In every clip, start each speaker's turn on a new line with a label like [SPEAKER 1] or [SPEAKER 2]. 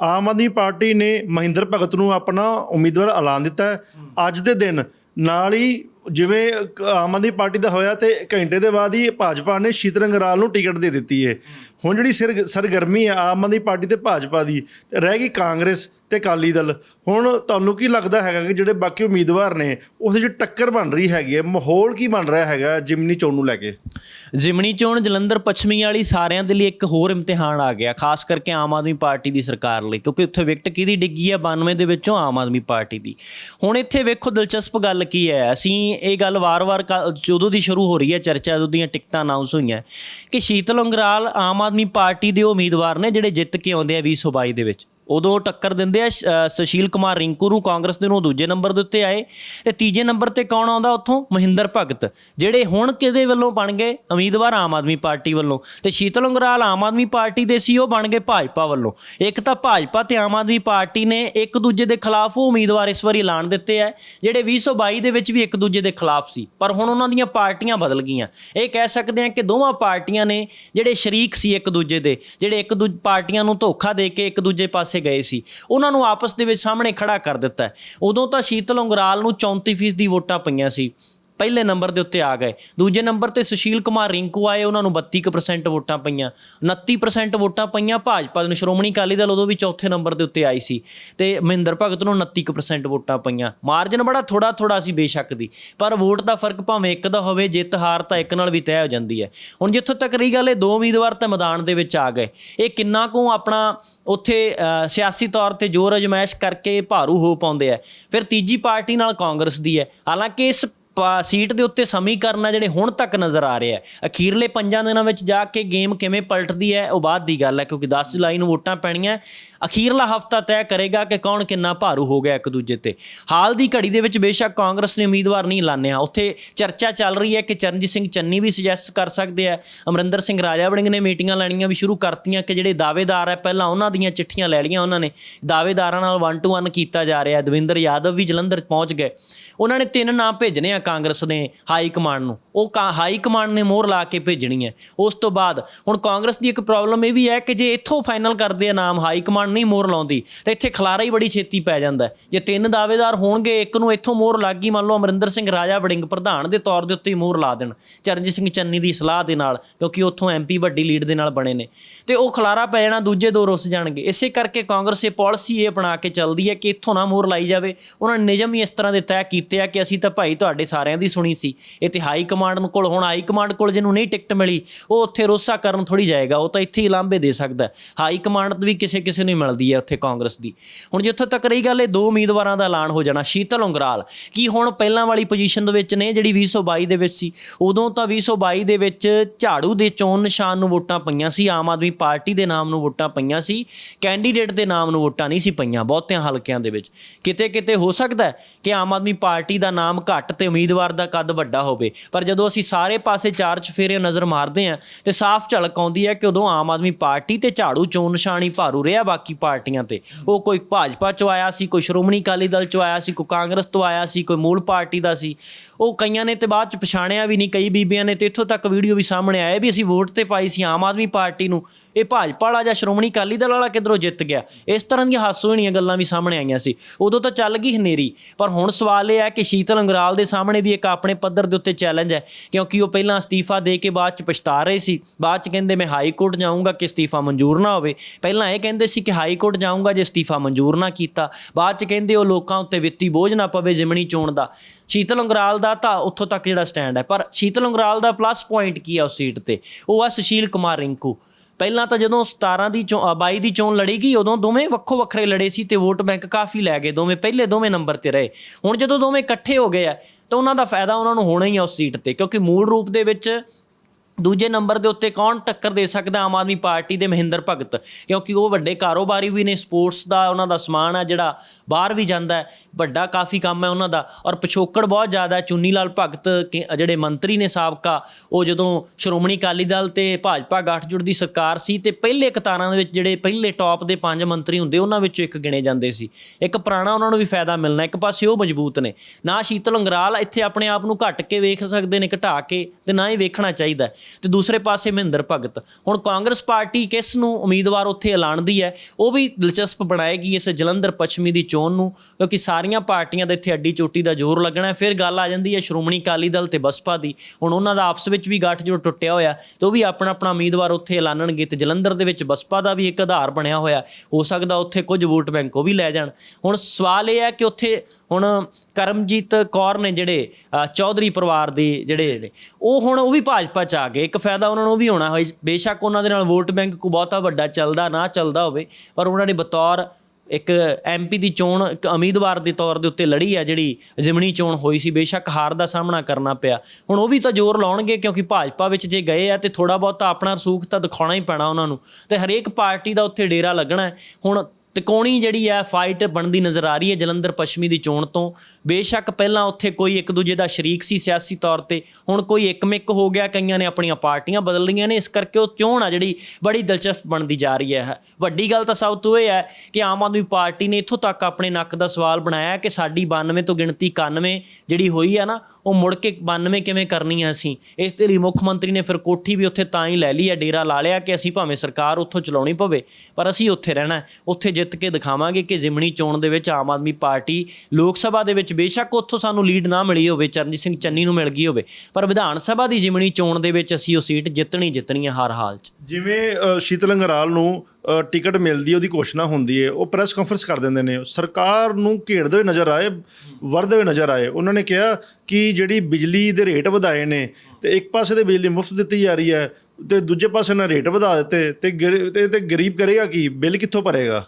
[SPEAKER 1] ਆਮ Aadmi party ਨੇ ਮਹਿੰਦਰ ਭਗਤ ਨੂੰ ਆਪਣਾ ਉਮੀਦਵਾਰ ਐਲਾਨ ਦਿੱਤਾ ਹੈ। ਅੱਜ ਦੇ ਦਿਨ ਨਾਲ ਹੀ ਜਿਵੇਂ ਆਮ ਆਦਮੀ ਪਾਰਟੀ ਦਾ ਹੋਇਆ ਤੇ ਘੰਟੇ ਦੇ ਬਾਅਦ ਹੀ ਭਾਜਪਾ ਨੇ ਸ਼ੀਤਰੰਗ ਰਾਲ ਨੂੰ ਟਿਕਟ ਦੇ ਦਿੱਤੀ ਹੈ। ਹੁਣ ਜਿਹੜੀ ਸਿਰ ਸਰਗਰਮੀ ਹੈ ਆਮ ਆਦਮੀ ਪਾਰਟੀ ਤੇ ਭਾਜਪਾ ਦੀ ਤੇ ਰਹਿ ਗਈ ਕਾਂਗਰਸ। ਤੇ ਅਕਾਲੀ ਦਲ। ਹੁਣ ਤੁਹਾਨੂੰ ਕੀ ਲੱਗਦਾ ਹੈਗਾ ਕਿ ਜਿਹੜੇ ਬਾਕੀ ਉਮੀਦਵਾਰ ਨੇ ਉਸ ਦੀ ਟੱਕਰ ਬਣ ਰਹੀ ਹੈਗੀ ਹੈ? ਮਾਹੌਲ ਕੀ ਬਣ ਰਿਹਾ ਹੈਗਾ ਜਿਮਨੀ ਚੋਣ ਨੂੰ ਲੈ ਕੇ?
[SPEAKER 2] ਜ਼ਿਮਨੀ ਚੋਣ ਜਲੰਧਰ ਪੱਛਮੀ ਵਾਲੀ ਸਾਰਿਆਂ ਦੇ ਲਈ ਇੱਕ ਹੋਰ ਇਮਤਿਹਾਨ ਆ ਗਿਆ, ਖਾਸ ਕਰਕੇ ਆਮ ਆਦਮੀ ਪਾਰਟੀ ਦੀ ਸਰਕਾਰ ਲਈ, ਕਿਉਂਕਿ ਉੱਥੇ ਵਿਕਟ ਕਿਹਦੀ ਡਿੱਗੀ ਹੈ? 92 ਦੇ ਵਿੱਚੋਂ ਆਮ ਆਦਮੀ ਪਾਰਟੀ ਦੀ। ਹੁਣ ਇੱਥੇ ਵੇਖੋ ਦਿਲਚਸਪ ਗੱਲ ਕੀ ਹੈ, ਅਸੀਂ ਇਹ ਗੱਲ ਵਾਰ-ਵਾਰ ਕ- ਜਦੋਂ ਦੀ ਸ਼ੁਰੂ ਹੋ ਰਹੀ ਹੈ, ਚਰਚਾ ਜਦੋਂ ਦੀਆਂ ਟਿਕਟਾਂ ਅਨਾਉਂਸ ਹੋਈਆਂ, ਕਿ ਸ਼ੀਤਲ ਅੰਗਰਾਲ ਆਮ ਆਦਮੀ ਪਾਰਟੀ ਦੇ ਉਮੀਦਵਾਰ ਨੇ, ਜਿਹੜੇ ਜਿੱਤ ਕੇ ਆਉਂਦੇ ਆ 2022 ਦੇ ਵਿੱਚ। ਉਦੋਂ ਟੱਕਰ ਦਿੰਦੇ ਆ, ਸ਼- ਸੁਸ਼ੀਲ ਕੁਮਾਰ ਰਿੰਕੂ ਨੂੰ ਕਾਂਗਰਸ ਦੇ ਨੂੰ ਦੂਜੇ ਨੰਬਰ ਦੇ ਉੱਤੇ ਆਏ। ਤੇ ਤੀਜੇ ਨੰਬਰ ਤੇ ਕੌਣ ਆਉਂਦਾ ਉੱਥੋਂ? ਮਹਿੰਦਰ ਭਗਤ। ਜਿਹੜੇ ਹੁਣ ਕਿਹਦੇ ਵੱਲੋਂ ਬਣ ਗਏ? ਉਮੀਦਵਾਰ ਆਮ ਆਦਮੀ ਪਾਰਟੀ ਵੱਲੋਂ। ਤੇ ਸ਼ੀਤਲ ਉਂਗਰਾਲ ਆਮ ਆਦਮੀ ਪਾਰਟੀ ਦੇ ਸੀ, ਉਹ ਬਣ ਗਏ ਭਾਜਪਾ ਵੱਲੋਂ। ਇੱਕ ਤਾਂ ਭਾਜਪਾ ਤੇ ਆਮ ਆਦਮੀ ਪਾਰਟੀ ਨੇ ਇੱਕ ਦੂਜੇ ਦੇ ਖਿਲਾਫ ਉਹ ਉਮੀਦਵਾਰ ਇਸ ਵਾਰੀ ਐਲਾਨ ਦਿੱਤੇ ਆ, ਜਿਹੜੇ 2022 ਦੇ ਵਿੱਚ ਵੀ ਇੱਕ ਦੂਜੇ ਦੇ ਖਿਲਾਫ ਸੀ। ਪਰ ਹੁਣ ਉਹਨਾਂ ਦੀਆਂ ਪਾਰਟੀਆਂ ਬਦਲ ਗਈਆਂ। ਇਹ ਕਹਿ ਸਕਦੇ ਹਾਂ ਕਿ ਦੋਵਾਂ ਪਾਰਟੀਆਂ ਨੇ ਜਿਹੜੇ ਸ਼ਰੀਕ ਸੀ ਇੱਕ ਦੂਜੇ ਦੇ, ਜਿਹੜੇ ਇੱਕ ਦੂਜ ਪਾਰਟੀਆਂ ਨੂੰ ਧੋਖਾ ਦੇ ਕੇ ਇੱਕ ਦੂਜੇ ਪਾਸੇ ਗਏ ਸੀ। ਉਹਨਾਂ ਨੂੰ ਆਪਸ ਦੇ ਵਿੱਚ ਸਾਹਮਣੇ ਖੜਾ ਕਰ ਦਿੱਤਾ। ਉਦੋਂ ਤਾਂ ਸ਼ੀਤਲ ਉਂਗਰਾਲ ਨੂੰ 34% ਦੀ ਵੋਟਾਂ ਪਈਆਂ ਸੀ। ਪਹਿਲੇ ਨੰਬਰ ਦੇ ਉੱਤੇ ਆ ਗਏ। ਦੂਜੇ ਨੰਬਰ ਤੇ ਸੁਸ਼ੀਲ ਕੁਮਾਰ ਰਿੰਕੂ ਆਏ, ਉਹਨਾਂ ਨੂੰ 32% ਵੋਟਾਂ ਪਈਆਂ। 29% ਵੋਟਾਂ ਪਈਆਂ ਭਾਜਪਾ ਨੂੰ। ਸ਼੍ਰੋਮਣੀ ਅਕਾਲੀ ਦਲ ਉਦੋਂ ਵੀ ਚੌਥੇ ਨੰਬਰ ਦੇ ਉੱਤੇ ਆਈ ਸੀ ਤੇ ਮਹਿੰਦਰ ਭਗਤ ਨੂੰ 29% ਵੋਟਾਂ ਪਈਆਂ। ਮਾਰਜਨ ਬੜਾ ਥੋੜਾ ਥੋੜਾ ਸੀ ਬੇਸ਼ੱਕ ਦੀ, ਪਰ ਵੋਟ ਦਾ ਫ਼ਰਕ ਭਾਵੇਂ ਇੱਕ ਦਾ ਹੋਵੇ, ਜਿੱਤ ਹਾਰ ਤਾਂ ਇੱਕ ਨਾਲ ਵੀ ਤੈਅ ਹੋ ਜਾਂਦੀ ਹੈ। ਹੁਣ ਜਿੱਥੋਂ ਤੱਕ ਰਹੀ ਗੱਲ, ਇਹ ਦੋ ਉਮੀਦਵਾਰ ਤਾਂ ਮੈਦਾਨ ਦੇ ਵਿੱਚ ਆ ਗਏ। ਇਹ ਕਿੰਨਾ ਕੁ ਆਪਣਾ ਉੱਥੇ ਸਿਆਸੀ ਤੌਰ ਤੇ ਜ਼ੋਰ ਅਜਮਾਇਸ਼ ਕਰਕੇ ਭਾਰੂ ਹੋ ਪਾਉਂਦੇ ਆ। ਫਿਰ ਤੀਜੀ ਪਾਰਟੀ ਨਾਲ ਕਾਂਗਰਸ ਦੀ ਹੈ। ਹਾਲਾਂਕਿ ਇਸ ਸੀਟ ਦੇ ਉੱਤੇ ਸਮੀਕਰਨ ਆ ਜਿਹੜੇ ਹੁਣ ਤੱਕ ਨਜ਼ਰ ਆ ਰਹੇ ਹੈ ਅਖੀਰਲੇ ਪੰਜਾਂ ਦਿਨਾਂ ਵਿੱਚ ਜਾ ਕੇ ਗੇਮ ਕਿਵੇਂ ਪਲਟਦੀ ਹੈ, ਉਹ ਬਾਅਦ ਦੀ ਗੱਲ ਹੈ, ਕਿਉਂਕਿ 10 ਜੁਲਾਈ ਨੂੰ ਵੋਟਾਂ ਪੈਣੀਆਂ। ਅਖੀਰਲਾ ਹਫਤਾ ਤੈਅ ਕਰੇਗਾ ਕਿ ਕੌਣ ਕਿੰਨਾ ਭਾਰੂ ਹੋ ਗਿਆ ਇੱਕ ਦੂਜੇ ਤੇ। ਹਾਲ ਦੀ ਘੜੀ ਦੇ ਵਿੱਚ ਬੇਸ਼ੱਕ ਕਾਂਗਰਸ ਨੇ ਉਮੀਦਵਾਰ ਨਹੀਂ ਐਲਾਨਿਆ ਉੱਥੇ ਚਰਚਾ ਚੱਲ ਰਹੀ ਹੈ ਕਿ ਚਰਨਜੀਤ ਸਿੰਘ ਚੰਨੀ ਵੀ ਸੁਜੈਸਟ ਕਰ ਸਕਦੇ ਆ। ਅਮਰਿੰਦਰ ਸਿੰਘ ਰਾਜਾ ਵੜਿੰਗ ਨੇ ਮੀਟਿੰਗਾਂ ਲੈਣੀਆਂ ਵੀ ਸ਼ੁਰੂ ਕਰਤੀਆਂ ਕਿ ਜਿਹੜੇ ਦਾਅਵੇਦਾਰ ਹੈ ਪਹਿਲਾਂ ਉਹਨਾਂ ਦੀਆਂ ਚਿੱਠੀਆਂ ਲੈ ਲਈਆਂ ਉਹਨਾਂ ਨੇ। ਦਾਅਵੇਦਾਰਾਂ ਨਾਲ 1 ਟੂ 1 ਕੀਤਾ ਜਾ ਰਿਹਾ। ਦਵਿੰਦਰ ਯਾਦਵ ਵੀ ਜਲੰਧਰ ਪਹੁੰਚ ਗਏ। ਉਹਨਾਂ ਨੇ ਤਿੰਨ ਨਾਂ ਭੇਜਣੇ ਆ ਕਾਂਗਰਸ ਨੇ ਹਾਈ ਕਮਾਂਡ ਨੂੰ। ਉਹ ਕਾ- ਹਾਈ ਕਮਾਂਡ ਨੇ ਮੋਹਰ ਲਾ ਕੇ ਭੇਜਣੀ ਹੈ। ਉਸ ਤੋਂ ਬਾਅਦ ਹੁਣ ਕਾਂਗਰਸ ਦੀ ਇੱਕ ਪ੍ਰੋਬਲਮ ਇਹ ਵੀ ਹੈ ਕਿ ਜੇ ਇੱਥੋਂ ਫਾਈਨਲ ਕਰਦੇ ਆ ਨਾਮ, ਹਾਈ ਕਮਾਂਡ ਨਹੀਂ ਮੋਹਰ ਲਾਉਂਦੀ, ਤਾਂ ਇੱਥੇ ਖਲਾਰਾ ਹੀ ਬੜੀ ਛੇਤੀ ਪੈ ਜਾਂਦਾ ਜੇ ਤਿੰਨ ਦਾਅਵੇਦਾਰ ਹੋਣਗੇ, ਇੱਕ ਨੂੰ ਇੱਥੋਂ ਮੋਹਰ ਲੱਗ ਗਈ ਮੰਨ ਲਓ ਅਮਰਿੰਦਰ ਸਿੰਘ ਰਾਜਾ ਵੜਿੰਗ ਪ੍ਰਧਾਨ ਦੇ ਤੌਰ ਦੇ ਉੱਤੇ ਹੀ ਮੋਹਰ ਲਾ ਦੇਣ, ਚਰਨਜੀਤ ਸਿੰਘ ਚੰਨੀ ਦੀ ਸਲਾਹ ਦੇ ਨਾਲ, ਕਿਉਂਕਿ ਉੱਥੋਂ ਐਮਪੀ ਵੱਡੀ ਲੀਡ ਦੇ ਨਾਲ ਬਣੇ ਨੇ। ਤੇ ਉਹ ਖਲਾਰਾ ਪੈ ਜਾਣਾ, ਦੂਜੇ ਦੋ ਰੁੱਸ ਜਾਣਗੇ। ਇਸੇ ਕਰਕੇ ਕਾਂਗਰਸ ਇਹ ਪਾਲਿਸੀ ਇਹ ਅਪਣਾ ਕੇ ਚੱਲਦੀ ਹੈ ਕਿ ਇੱਥੋਂ ਨਾ ਮੋਹਰ ਲਾਈ ਜਾਵੇ। ਉਹਨਾਂ ਨੇ ਨਿਯਮ ਹੀ ਇਸ ਤਰ੍ਹਾਂ ਦੇ ਤੈਅ ਕੀਤੇ ਆ ਕਿ ਅਸੀਂ ਤਾਂ ਭਾਈ ਤੁਹਾਡੇ ਸਾਰਿਆਂ ਦੀ ਸੁਣੀ ਸੀ। ਇਹ ਤੇ ਹਾਈ ਕਮਾਂਡ ਕੋਲ, ਹੁਣ ਹਾਈ ਕਮਾਂਡ ਕੋਲ ਜਿਹਨੂੰ ਨਹੀਂ ਟਿਕਟ ਮਿਲੀ, ਉਹ ਉੱਥੇ ਰੋਸਾ ਕਰਨ ਥੋੜੀ ਜਾਏਗਾ, ਉਹ ਤਾਂ ਇੱਥੇ ਹੀ ਲਾਂਭੇ ਦੇ ਸਕਦਾ ਹਾਈ ਕਮਾਂਡ ਵੀ ਕਿਸੇ ਕਿਸੇ ਨੂੰ ਮਿਲਦੀ ਹੈ ਉੱਥੇ ਕਾਂਗਰਸ ਦੀ। ਹੁਣ ਜਿੱਥੋਂ ਤੱਕ ਰਹੀ ਗੱਲ, ਇਹ ਦੋ ਉਮੀਦਵਾਰਾਂ ਦਾ ਐਲਾਨ ਹੋ ਜਾਣਾ, ਸ਼ੀਤਲ ਉਂਗਰਾਲ। ਕੀ ਹੁਣ ਪਹਿਲਾਂ ਵਾਲੀ ਪੋਜੀਸ਼ਨ ਦੇ ਵਿੱਚ ਨੇ, ਜਿਹੜੀ 2022 ਦੇ ਵਿੱਚ ਸੀ, ਉਦੋਂ ਤਾਂ 2022 ਦੇ ਵਿੱਚ ਝਾੜੂ ਦੇ ਚੋਣ ਨਿਸ਼ਾਨ ਨੂੰ ਵੋਟਾਂ ਪਈਆਂ ਸੀ, ਆਮ ਆਦਮੀ ਪਾਰਟੀ ਦੇ ਨਾਮ ਨੂੰ ਵੋਟਾਂ ਪਈਆਂ ਸੀ ਕੈਂਡੀਡੇਟ ਦੇ ਨਾਮ ਨੂੰ ਵੋਟਾਂ ਨਹੀਂ ਸੀ ਪਈਆਂ, ਬਹੁਤਿਆਂ ਹਲਕਿਆਂ ਦੇ ਵਿੱਚ। ਕਿਤੇ ਕਿਤੇ ਹੋ ਸਕਦਾ ਕਿ ਆਮ ਆਦਮੀ ਪਾਰਟੀ ਦਾ ਨਾਮ ਘੱਟ ਤੇ ਉਮੀਦਵਾਰ ਦਾ ਕੱਦ ਵੱਡਾ ਹੋਵੇ। ਪਰ ਜਦੋਂ ਅਸੀਂ ਸਾਰੇ ਪਾਸੇ ਚਾਰ ਚਫੇਰੇ ਨਜ਼ਰ ਮਾਰਦੇ ਹਾਂ, ਤੇ ਸਾਫ਼ ਝਲਕ ਆਉਂਦੀ ਹੈ ਕਿ ਉਦੋਂ ਆਮ ਆਦਮੀ ਪਾਰਟੀ ਤੇ ਝਾੜੂ ਚੋਣ ਨਿਸ਼ਾਨੀ ਭਾਰੂ ਰਿਹਾ ਬਾਕੀ ਪਾਰਟੀਆਂ ਤੇ। ਉਹ ਕੋਈ ਭਾਜਪਾ ਚੋਂ ਆਇਆ ਸੀ, ਕੋਈ ਸ਼੍ਰੋਮਣੀ ਅਕਾਲੀ ਦਲ ਚੋਂ ਆਇਆ ਸੀ, ਕੋਈ ਕਾਂਗਰਸ ਤੋਂ ਆਇਆ ਸੀ, ਕੋਈ ਮੂਲ ਪਾਰਟੀ ਦਾ ਸੀ। ਉਹ ਕਈਆਂ ਨੇ ਤੇ ਬਾਅਦ ਚ ਪਛਾਣਿਆ ਵੀ ਨਹੀਂ, ਕਈ ਬੀਬੀਆਂ ਨੇ ਤੇ ਇੱਥੋਂ ਤੱਕ ਵੀਡੀਓ ਵੀ ਸਾਹਮਣੇ ਆਇਆ ਵੀ ਅਸੀਂ ਵੋਟ ਤੇ ਪਾਈ ਸੀ ਆਮ ਆਦਮੀ ਪਾਰਟੀ ਨੂੰ। ਇਹ ਭਾਜਪਾ ਵਾਲਾ ਜਾਂ ਸ਼੍ਰੋਮਣੀ ਅਕਾਲੀ ਦਲ ਵਾਲਾ ਕਿਧਰੋਂ ਜਿੱਤ ਗਿਆ? ਇਸ ਤਰ੍ਹਾਂ ਦੀਆਂ ਹਾਸੋਹੀਣੀਆਂ ਗੱਲਾਂ ਵੀ ਸਾਹਮਣੇ ਆਈਆਂ ਸੀ। ਉਦੋਂ ਤਾਂ ਚੱਲ ਗਈ ਹਨੇਰੀ। ਪਰ ਹੁਣ ਸਵਾਲ ਇਹ ਹੈ ਕਿ ਸ਼ੀਤਲ ਅੰਗਰਾਲ ਦੇ ਸਾਹਮਣੇ ਵੀ ਇੱਕ ਆਪਣੇ ਪੱਧਰ ਦੇ ਉੱਤੇ ਚੈਲੰਜ ਹੈ, ਕਿਉਂਕਿ ਉਹ ਪਹਿਲਾਂ ਅਸਤੀਫਾ ਦੇ ਕੇ ਬਾਅਦ ਚ ਪਛਤਾ ਰਹੇ ਸੀ। ਬਾਅਦ ਚ ਕਹਿੰਦੇ ਮੈਂ ਹਾਈ ਕੋਰਟ ਜਾਊਂਗਾ ਕਿ ਅਸਤੀਫਾ ਮਨਜ਼ੂਰ ਨਾ ਹੋਵੇ। ਪਹਿਲਾਂ ਇਹ ਕਹਿੰਦੇ ਸੀ ਕਿ ਹਾਈ ਕੋਰਟ ਜਾਊਂਗਾ ਜੇ ਅਸਤੀਫਾ ਮਨਜ਼ੂਰ ਨਾ ਕੀਤਾ। ਬਾਅਦ ਚ ਕਹਿੰਦੇ ਉਹ ਲੋਕਾਂ ਉੱਤੇ ਵਿੱਤੀ ਬੋਝ ਨਾ ਪਵੇ ਜਿਮਣੀ ਚੋਣ ਦਾ। ਸ਼ੀਤਲ ਅੰਗਰਾਲ ਦਾ ਤਾਂ ਉੱਥੋਂ ਤੱਕ ਜਿਹੜਾ ਸਟੈਂਡ ਹੈ। ਪਰ ਸ਼ੀਤਲ ਅੰਗਰਾਲ ਦਾ ਪਲੱਸ ਪੁਆਇੰਟ ਕੀ ਆ ਉਸ ਸੀਟ ਤੇ? ਉਹ ਆ ਸੁਸ਼ੀਲ ਕੁਮਾਰ ਰਿੰਕੂ। ਪਹਿਲਾਂ ਤਾਂ ਜਦੋਂ 17 ਦੀ ਚੋਣ 22 ਦੀ ਚੋਣ ਲੜੀ ਗਈ, ਉਦੋਂ ਦੋਵੇਂ ਵੱਖੋ ਵੱਖਰੇ ਲੜੇ ਸੀ ਤੇ ਵੋਟ ਬੈਂਕ ਕਾਫੀ ਲੈ ਗਏ। ਦੋਵੇਂ ਪਹਿਲੇ ਦੋਵੇਂ ਨੰਬਰ ਤੇ ਰਹੇ। ਹੁਣ ਜਦੋਂ ਦੋਵੇਂ ਇਕੱਠੇ ਹੋ ਗਏ ਆ, ਤਾਂ ਉਹਨਾਂ ਦਾ ਫਾਇਦਾ ਉਹਨਾਂ ਨੂੰ ਹੋਣਾ ਹੀ ਆ ਉਸ ਸੀਟ ਤੇ, ਕਿਉਂਕਿ ਮੂਲ ਰੂਪ ਦੇ ਵਿੱਚ ਦੂਜੇ ਨੰਬਰ ਦੇ ਉੱਤੇ ਕੌਣ ਟੱਕਰ ਦੇ ਸਕਦਾ ਆਮ ਆਦਮੀ ਪਾਰਟੀ ਦੇ ਮਹਿੰਦਰ ਭਗਤ? ਕਿਉਂਕਿ ਉਹ ਵੱਡੇ ਕਾਰੋਬਾਰੀ ਵੀ ਨੇ, ਸਪੋਰਟਸ ਦਾ ਉਹਨਾਂ ਦਾ ਸਮਾਨ ਆ ਜਿਹੜਾ ਬਾਹਰ ਵੀ ਜਾਂਦਾ ਹੈ, ਵੱਡਾ ਕਾਫੀ ਕੰਮ ਹੈ ਉਹਨਾਂ ਦਾ। ਔਰ ਪਿਛੋਕੜ ਬਹੁਤ ਜ਼ਿਆਦਾ ਚੁੰਨੀ ਲਾਲ ਭਗਤ ਕੇ- ਜਿਹੜੇ ਮੰਤਰੀ ਨੇ ਸਾਬਕਾ, ਉਹ ਜਦੋਂ ਸ਼੍ਰੋਮਣੀ ਅਕਾਲੀ ਦਲ ਤੇ ਭਾਜਪਾ ਗੱਠਜੋੜ ਦੀ ਸਰਕਾਰ ਸੀ ਤੇ ਪਹਿਲੇ ਕਤਾਰਾਂ ਦੇ ਵਿੱਚ ਜਿਹੜੇ ਪਹਿਲੇ ਟੌਪ ਦੇ ਪੰਜ ਮੰਤਰੀ ਹੁੰਦੇ, ਉਹਨਾਂ ਵਿੱਚੋਂ ਇੱਕ ਗਿਣੇ ਜਾਂਦੇ ਸੀ। ਇੱਕ ਪੁਰਾਣਾ ਉਹਨਾਂ ਨੂੰ ਵੀ ਫਾਇਦਾ ਮਿਲਣਾ, ਇੱਕ ਪਾਸੇ ਉਹ ਮਜ਼ਬੂਤ ਨੇ। ਨਾ ਸ਼ੀਤਲ ਅੰਗਰਾਲ ਇੱਥੇ ਆਪਣੇ ਆਪ ਨੂੰ ਘਟ ਕੇ ਵੇਖ ਸਕਦੇ ਨੇ, ਘਟਾ ਕੇ ਤੇ ਨਾ ਹੀ ਵੇਖਣਾ ਚਾਹੀਦਾ ਤੇ ਦੂਸਰੇ ਪਾਸੇ ਮਹਿੰਦਰ ਭਗਤ। ਹੁਣ ਕਾਂਗਰਸ ਪਾਰਟੀ ਕਿਸ ਨੂੰ ਉਮੀਦਵਾਰ ਉੱਥੇ ਐਲਾਨਦੀ ਹੈ, ਉਹ ਵੀ ਦਿਲਚਸਪ ਬਣਾਏਗੀ ਇਸ ਜਲੰਧਰ ਪੱਛਮੀ ਦੀ ਚੋਣ ਨੂੰ, ਕਿਉਂਕਿ ਸਾਰੀਆਂ ਪਾਰਟੀਆਂ ਦਾ ਇੱਥੇ ਅੱਡੀ ਚੋਟੀ ਦਾ ਜ਼ੋਰ ਲੱਗਣਾ ਫਿਰ ਗੱਲ ਆ ਜਾਂਦੀ ਹੈ ਸ਼੍ਰੋਮਣੀ ਅਕਾਲੀ ਦਲ ਤੇ ਬਸਪਾ ਦੀ। ਹੁਣ ਉਹਨਾਂ ਦਾ ਆਪਸ ਵਿੱਚ ਵੀ ਗੱਠਜੋੜ ਟੁੱਟਿਆ ਹੋਇਆ, ਤੇ ਉਹ ਵੀ ਆਪਣਾ ਆਪਣਾ ਉਮੀਦਵਾਰ ਉੱਥੇ ਐਲਾਨਣਗੇ ਤੇ ਜਲੰਧਰ ਦੇ ਵਿੱਚ ਬਸਪਾ ਦਾ ਵੀ ਇੱਕ ਆਧਾਰ ਬਣਿਆ ਹੋਇਆ। ਹੋ ਸਕਦਾ ਉੱਥੇ ਕੁਝ ਵੋਟ ਬੈਂਕ ਉਹ ਵੀ ਲੈ ਜਾਣ। ਹੁਣ ਸਵਾਲ ਇਹ ਹੈ ਕਿ ਉੱਥੇ ਹੁਣ ਕਰਮਜੀਤ ਕੌਰ ਨੇ ਜਿਹੜੇ ਅ, ਚੌਧਰੀ ਪਰਿਵਾਰ ਦੇ ਜਿਹੜੇ ਨੇ ਉਹ ਹੁਣ ਉਹ ਵੀ ਭਾਜਪਾ ਚ ਆ ਗਏ। ਇੱਕ ਫਾਇਦਾ ਉਹਨਾਂ ਨੂੰ ਉਹ ਵੀ ਹੋਣਾ ਹੋਈ ਬੇਸ਼ੱਕ ਉਹਨਾਂ ਦੇ ਨਾਲ ਵੋਟ ਬੈਂਕ ਕੋ ਬਹੁਤਾ ਵੱਡਾ ਚੱਲਦਾ ਨਾ ਚੱਲਦਾ ਹੋਵੇ ਪਰ ਉਹਨਾਂ ਨੇ ਬਤੌਰ ਇੱਕ ਐਮਪੀ ਦੀ ਚੋਣ ਇੱਕ ਉਮੀਦਵਾਰ ਦੇ ਤੌਰ ਦੇ ਉੱਤੇ ਲੜੀ ਆ ਜਿਹੜੀ ਜ਼ਿਮਣੀ ਚੋਣ ਹੋਈ ਸੀ। ਬੇਸ਼ੱਕ ਹਾਰ ਦਾ ਸਾਹਮਣਾ ਕਰਨਾ ਪਿਆ। ਹੁਣ ਉਹ ਵੀ ਤਾਂ ਜ਼ੋਰ ਲਾਉਣਗੇ ਕਿਉਂਕਿ ਭਾਜਪਾ ਵਿੱਚ ਜੇ ਗਏ ਆ ਤੇ ਥੋੜਾ ਬਹੁਤਾ ਆਪਣਾ ਰਸੂਖ ਤਾਂ ਦਿਖਾਉਣਾ ਹੀ ਪੈਣਾ ਉਹਨਾਂ ਨੂੰ। ਤੇ ਹਰੇਕ ਪਾਰਟੀ ਦਾ ਉੱਥੇ ਡੇਰਾ ਲੱਗਣਾ ਹੈ। ਹੁਣ ਤਿਕੋਣੀ ਜਿਹੜੀ ਹੈ ਫਾਈਟ ਬਣਦੀ ਨਜ਼ਰ ਆ ਰਹੀ ਹੈ ਜਲੰਧਰ ਪੱਛਮੀ ਦੀ ਚੋਣ ਤੋਂ। ਬੇਸ਼ੱਕ ਪਹਿਲਾਂ ਉੱਥੇ ਕੋਈ ਇੱਕ ਦੂਜੇ ਦਾ ਸ਼ਰੀਕ ਸੀ ਸਿਆਸੀ ਤੌਰ ਤੇ। ਹੁਣ ਕੋਈ ਇੱਕਮਿੱਕ ਹੋ ਗਿਆ, ਕਈਆਂ ਨੇ ਆਪਣੀਆਂ ਪਾਰਟੀਆਂ ਬਦਲ ਲਈਆਂ ਨੇ। ਇਸ ਕਰਕੇ ਉਹ ਚੋਣ ਆ ਜਿਹੜੀ ਬੜੀ ਦਿਲਚਸਪ ਬਣਦੀ ਜਾ ਰਹੀ ਹੈ। ਵੱਡੀ ਗੱਲ ਤਾਂ ਸਭ ਤੋਂ ਇਹ ਹੈ ਕਿ ਆਮ ਆਦਮੀ ਪਾਰਟੀ ਨੇ ਇੱਥੋਂ ਤੱਕ ਆਪਣੇ ਨੱਕ ਦਾ ਸਵਾਲ ਬਣਾਇਆ ਕਿ ਸਾਡੀ 92 ਤੋਂ ਗਿਣਤੀ 91 ਜਿਹੜੀ ਹੋਈ ਆ ਨਾ, ਉਹ ਮੁੜ ਕੇ 92 ਕਿਵੇਂ ਕਰਨੀ ਆ ਅਸੀਂ? ਇਸ ਦੇ ਲਈ ਮੁੱਖ ਮੰਤਰੀ ਨੇ ਫਿਰ ਕੋਠੀ ਵੀ ਉੱਥੇ ਤਾਂ ਹੀ ਲੈ ਲਈ ਹੈ, ਡੇਰਾ ਲਾ ਲਿਆ ਕਿ ਅਸੀਂ ਭਾਵੇਂ ਸਰਕਾਰ ਉੱਥੋਂ ਚਲਾਉਣੀ ਪਵੇ, ਪਰ ਅਸੀਂ ਉੱਥੇ ਰਹਿਣਾ ਉੱਥੇ ਜਿੱਤ ਕੇ ਦਿਖਾਵਾਂਗੇ ਕਿ ਜ਼ਿਮਣੀ ਚੋਣ ਦੇ ਵਿੱਚ ਆਮ ਆਦਮੀ ਪਾਰਟੀ ਲੋਕ ਸਭਾ ਦੇ ਵਿੱਚ ਬੇਸ਼ੱਕ ਉੱਥੋਂ ਸਾਨੂੰ ਲੀਡ ਨਾ ਮਿਲੀ ਹੋਵੇ ਚਰਨਜੀਤ ਸਿੰਘ ਚੰਨੀ ਨੂੰ ਮਿਲ ਗਈ ਹੋਵੇ ਪਰ ਵਿਧਾਨ ਸਭਾ ਦੀ ਜ਼ਿਮਣੀ ਚੋਣ ਦੇ ਵਿੱਚ ਅਸੀਂ ਉਹ ਸੀਟ ਜਿੱਤਣੀ ਜਿੱਤਣੀ ਹੈ ਹਰ ਹਾਲ 'ਚ।
[SPEAKER 1] ਜਿਵੇਂ ਅ, ਸ਼ੀਤਲ ਅੰਗਰਾਲ ਨੂੰ ਟਿਕਟ ਮਿਲਦੀ ਉਹਦੀ ਘੋਸ਼ਣਾ ਹੁੰਦੀ ਹੈ ਉਹ ਪ੍ਰੈਸ ਕਾਨਫਰੰਸ ਕਰ ਦਿੰਦੇ ਨੇ ਸਰਕਾਰ ਨੂੰ ਘੇੜਦੇ ਹੋਏ ਨਜ਼ਰ ਆਏ ਵਰਦੇ ਹੋਏ ਨਜ਼ਰ ਆਏ ਉਹਨਾਂ ਨੇ ਕਿਹਾ ਕਿ ਜਿਹੜੀ ਬਿਜਲੀ ਦੇ ਰੇਟ ਵਧਾਏ ਨੇ ਤੇ ਇੱਕ ਪਾਸੇ ਤੇ ਬਿਜਲੀ ਮੁਫਤ ਦਿੱਤੀ ਜਾ ਰਹੀ ਹੈ ਤੇ ਦੂਜੇ ਪਾਸੇ ਨਾ ਰੇਟ ਵਧਾ ਦਿੱਤੇ ਤੇ ਗਰੀ- ਤੇ ਤੇ ਗਰੀਬ ਕਰੇਗਾ ਕੀ ਬਿੱਲ ਕਿੱਥੋਂ ਭਰੇਗਾ?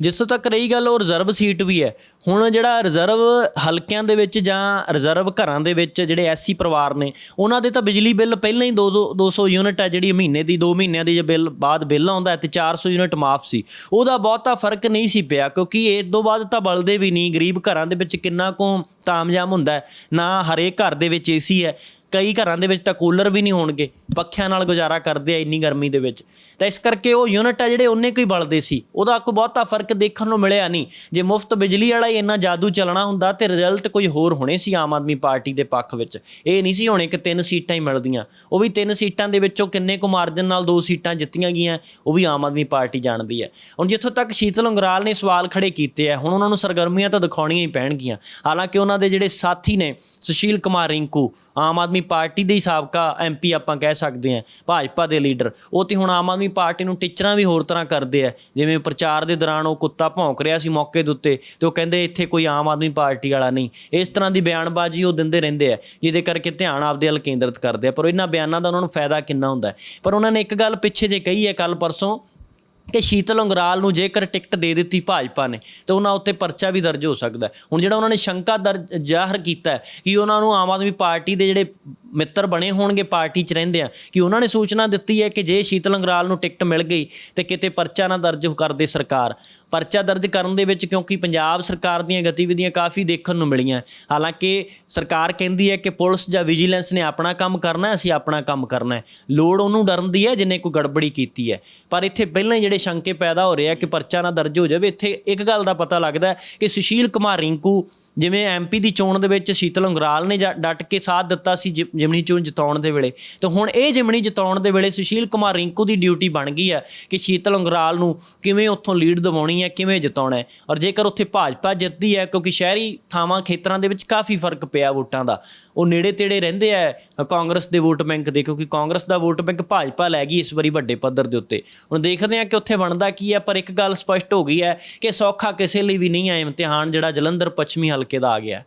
[SPEAKER 2] ਜਿੱਥੋਂ ਤੱਕ ਰਹੀ ਗੱਲ ਉਹ ਰਿਜ਼ਰਵ ਸੀਟ ਵੀ ਹੈ। ਹੁਣ ਜਿਹੜਾ ਰਿਜ਼ਰਵ ਹਲਕਿਆਂ ਦੇ ਵਿੱਚ ਜਾਂ ਰਿਜ਼ਰਵ ਘਰਾਂ ਦੇ ਵਿੱਚ ਜਿਹੜੇ ਐਸਸੀ ਪਰਿਵਾਰ ਨੇ, ਉਹਨਾਂ ਦੇ ਤਾਂ ਬਿਜਲੀ ਬਿੱਲ ਪਹਿਲਾਂ ਹੀ 200 200 ਯੂਨਿਟ ਹੈ ਜਿਹੜੀ ਮਹੀਨੇ ਦੀ 2 ਮਹੀਨਿਆਂ ਦੀ ਜੇ ਬਿੱਲ, ਬਾਅਦ ਬਿੱਲ ਆਉਂਦਾ ਹੈ ਤੇ 400 ਯੂਨਿਟ ਮਾਫ ਸੀ। ਉਹਦਾ ਬਹੁਤਾ ਫ਼ਰਕ ਨਹੀਂ ਸੀ ਪਿਆ ਕਿਉਂਕਿ ਇਹ ਤੋਂ ਬਾਅਦ ਤਾਂ ਬਲਦੇ ਵੀ ਨਹੀਂ, ਗਰੀਬ ਘਰਾਂ ਦੇ ਵਿੱਚ ਕਿੰਨਾ ਕੁ ਤਾਮਜਾਮ ਹੁੰਦਾ ਨਾ ਹਰੇਕ ਘਰ ਦੇ ਵਿੱਚ ਏਸੀ ਹੈ, ਕਈ ਘਰਾਂ ਦੇ ਵਿੱਚ ਤਾਂ ਕੂਲਰ ਵੀ ਨਹੀਂ ਹੋਣਗੇ, ਪੱਖਿਆਂ ਨਾਲ ਗੁਜ਼ਾਰਾ ਕਰਦੇ ਆ ਇੰਨੀ ਗਰਮੀ ਦੇ ਵਿੱਚ। ਤਾਂ ਇਸ ਕਰਕੇ ਉਹ ਯੂਨਿਟ ਆ ਜਿਹੜੇ ਉਹਨੇ ਕੋਈ ਬਲਦੇ ਸੀ, ਉਹਦਾ ਕੋਈ ਬਹੁਤਾ ਫ਼ਰਕ ਦੇਖਣ ਨੂੰ ਮਿਲਿਆ ਨਹੀਂ। ਜੇ ਮੁਫਤ ਬਿਜਲੀ ਵਾਲਾ ਹੀ ਇੰਨਾ ਜਾਦੂ ਚੱਲਣਾ ਹੁੰਦਾ ਤੇ ਰਿਜ਼ਲਟ ਕੋਈ ਹੋਰ ਹੋਣੇ ਸੀ ਆਮ ਆਦਮੀ ਪਾਰਟੀ ਦੇ ਪੱਖ ਵਿੱਚ? ਇਹ ਨਹੀਂ ਸੀ ਹੋਣੇ ਕਿ ਤਿੰਨ ਸੀਟਾਂ ਹੀ ਮਿਲਦੀਆਂ। ਉਹ ਵੀ ਤਿੰਨ ਸੀਟਾਂ ਦੇ ਵਿੱਚੋਂ ਕਿੰਨੇ ਕੁ ਮਾਰਜਨ ਨਾਲ ਦੋ ਸੀਟਾਂ ਜਿੱਤੀਆਂ ਗਈਆਂ, ਉਹ ਵੀ ਆਮ ਆਦਮੀ ਪਾਰਟੀ ਜਾਣਦੀ ਹੈ। ਹੁਣ ਜਿੱਥੋਂ ਤੱਕ ਸ਼ੀਤਲ ਉਂਗਰਾਲ ਨੇ ਸਵਾਲ ਖੜੇ ਕੀਤੇ ਆ, ਹੁਣ ਉਹਨਾਂ ਨੂੰ ਸਰਗਰਮੀਆਂ ਤਾਂ ਦਿਖਾਉਣੀਆਂ ਹੀ ਪੈਣਗੀਆਂ। ਹਾਲਾਂਕਿ ਉਹਨਾਂ ਦੇ ਜਿਹੜੇ ਸਾਥੀ ਨੇ, ਸੁਸ਼ੀਲ ਕੁਮਾਰ ਰਿੰਕੂ, ਆਮ ਆਦਮੀ ਪਾਰਟੀ ਦੇ ਹੀ ਸਾਬਕਾ ਐਮਪੀ ਆਪਾਂ ਕਹਿ ਸਕਦੇ ਹਾਂ, ਭਾਜਪਾ ਦੇ ਲੀਡਰ, ਉਹ ਤੇ ਹੁਣ ਆਮ ਆਦਮੀ ਪਾਰਟੀ ਨੂੰ ਟੀਚਰਾਂ ਵੀ ਹੋਰ ਤਰ੍ਹਾਂ ਕਰਦੇ ਆ। ਜਿਵੇਂ ਪ੍ਰਚਾਰ ਦੇ ਦੌਰਾਨ ਉਹ ਕੁੱਤਾ ਭੌਂਕ ਰਿਹਾ ਸੀ ਮੌਕੇ ਦੇ ਉੱਤੇ, ਤੇ ਉਹ ਕਹਿੰਦੇ ਇੱਥੇ ਕੋਈ ਆਮ ਆਦਮੀ ਪਾਰਟੀ ਵਾਲਾ ਨਹੀਂ। ਇਸ ਤਰ੍ਹਾਂ ਦੀ ਬਿਆਨਬਾਜ਼ੀ ਉਹ ਦਿੰਦੇ ਰਹਿੰਦੇ ਆ, ਜਿਹਦੇ ਕਰਕੇ ਧਿਆਨ ਆਪਦੇ ਵੱਲ ਕੇਂਦਰਿਤ ਕਰਦੇ ਆ। ਪਰ ਇਹਨਾਂ ਬਿਆਨਾਂ ਦਾ ਉਹਨਾਂ ਨੂੰ ਫਾਇਦਾ ਕਿੰਨਾ ਹੁੰਦਾ ਪਰ ਉਹਨਾਂ ਨੇ ਇੱਕ ਗੱਲ ਪਿੱਛੇ ਜੇ ਕਹੀ ਹੈ ਕੱਲ ਪਰਸੋਂ ਕਿ ਸ਼ੀਤਲ ਉਂਗਰਾਲ ਨੂੰ ਜੇਕਰ ਟਿਕਟ ਦੇ ਦਿੱਤੀ ਭਾਜਪਾ ਨੇ, ਤਾਂ ਉਹਨਾਂ ਉੱਤੇ ਪਰਚਾ ਵੀ ਦਰਜ ਹੋ ਸਕਦਾ ਹੁਣ ਜਿਹੜਾ ਉਹਨਾਂ ਨੇ ਸ਼ੰਕਾ ਦਰਜ ਜ਼ਾਹਰ ਕੀਤਾ ਕਿ ਉਹਨਾਂ ਨੂੰ ਆਮ ਆਦਮੀ ਪਾਰਟੀ ਦੇ ਜਿਹੜੇ ਮਿੱਤਰ ਬਣੇ ਹੋਣਗੇ ਪਾਰਟੀ 'ਚ ਰਹਿੰਦੇ ਆ, ਕਿ ਉਹਨਾਂ ਨੇ ਸੂਚਨਾ ਦਿੱਤੀ ਹੈ ਕਿ ਜੇ ਸ਼ੀਤਲ ਉਂਗਰਾਲ ਨੂੰ ਟਿਕਟ ਮਿਲ ਗਈ ਤੇ ਕਿਤੇ ਪਰਚਾ ਨਾ ਦਰਜ ਕਰਦੇ ਸਰਕਾਰ। ਪਰਚਾ ਦਰਜ ਕਰਨ ਦੇ ਵਿੱਚ ਕਿਉਂਕਿ ਪੰਜਾਬ ਸਰਕਾਰ ਦੀਆਂ ਗਤੀਵਿਧੀਆਂ ਕਾਫੀ ਦੇਖਣ ਨੂੰ ਮਿਲੀਆਂ। ਹਾਲਾਂਕਿ ਸਰਕਾਰ ਕਹਿੰਦੀ ਹੈ ਕਿ ਪੁਲਿਸ ਜਾਂ ਵਿਜੀਲੈਂਸ ਨੇ ਆਪਣਾ ਕੰਮ ਕਰਨਾ ਹੈ, ਅਸੀਂ ਆਪਣਾ ਕੰਮ ਕਰਨਾ ਹੈ। ਲੋੜ ਉਹਨੂੰ ਡਰਨ ਦੀ ਹੈ, ਜਿਨੇ ਕੋਈ ਗੜਬੜੀ ਕੀਤੀ ਹੈ। ਪਰ ਇੱਥੇ ਪਹਿਲਾਂ ਹੀ ਜਿਹੜੇ ਸ਼ੰਕੇ ਪੈਦਾ ਹੋ ਰਹੇ ਆ ਕਿ ਪਰਚਾ ਨਾ ਦਰਜ ਹੋ ਜਾਵੇ, ਇੱਥੇ ਇੱਕ ਗੱਲ ਦਾ ਪਤਾ ਲੱਗਦਾ ਕਿ ਸੁਸ਼ੀਲ ਕੁਮਾਰ ਰਿੰਕੂ ਜਿਵੇਂ ਐਮਪੀ ਦੀ ਚੋਣ ਦੇ ਵਿੱਚ ਸ਼ੀਤਲ ਅੰਗਰਾਲ ਨੇ ਜਾ- ਡਟ ਕੇ ਸਾਥ ਦਿੱਤਾ ਸੀ ਜਿ- ਜਿਮਣੀ ਚੋਣ ਜਿਤਾਉਣ ਦੇ ਵੇਲੇ। ਤੇ ਹੁਣ ਇਹ ਜਿਮਣੀ ਜਿਤਾਉਣ ਦੇ ਵੇਲੇ ਸੁਸ਼ੀਲ ਕੁਮਾਰ ਰਿੰਕੂ ਦੀ ਡਿਊਟੀ ਬਣ ਗਈ ਹੈ ਕਿ ਸ਼ੀਤਲ ਅੰਗਰਾਲ ਨੂੰ ਕਿਵੇਂ ਉੱਥੋਂ ਲੀਡ ਦਿਵਾਉਣੀ ਹੈ, ਕਿਵੇਂ ਜਿਤਾਉਣਾ ਹੈ। ਔਰ ਜੇਕਰ ਉੱਥੇ ਭਾਜਪਾ ਜਿੱਤਦੀ ਹੈ, ਕਿਉਂਕਿ ਸ਼ਹਿਰੀ ਥਾਵਾਂ ਖੇਤਰਾਂ ਦੇ ਵਿੱਚ ਕਾਫੀ ਫ਼ਰਕ ਪਿਆ ਵੋਟਾਂ ਦਾ। ਉਹ ਨੇੜੇ ਤੇੜੇ ਰਹਿੰਦੇ ਆ ਕਾਂਗਰਸ ਦੇ ਵੋਟ ਬੈਂਕ ਦੇ, ਕਿਉਂਕਿ ਕਾਂਗਰਸ ਦਾ ਵੋਟ ਬੈਂਕ ਭਾਜਪਾ ਲੈ ਗਈ ਇਸ ਵਾਰੀ ਵੱਡੇ ਪੱਧਰ ਦੇ ਉੱਤੇ। ਹੁਣ ਦੇਖਦੇ ਆ ਕਿ ਉੱਥੇ ਬਣਦਾ ਕੀ ਹੈ, ਪਰ ਇੱਕ ਗੱਲ ਸਪਸ਼ਟ ਹੋ ਗਈ ਹੈ ਕਿ ਸੌਖਾ ਕਿਸੇ ਲਈ ਵੀ ਨਹੀਂ ਹੈ, ਇਮਤਿਹਾਨ ਜਿਹੜਾ ਜਲੰਧਰ ਪੱਛਮੀ ਹਲਕੇ ਦਾ ਆ ਗਿਆ।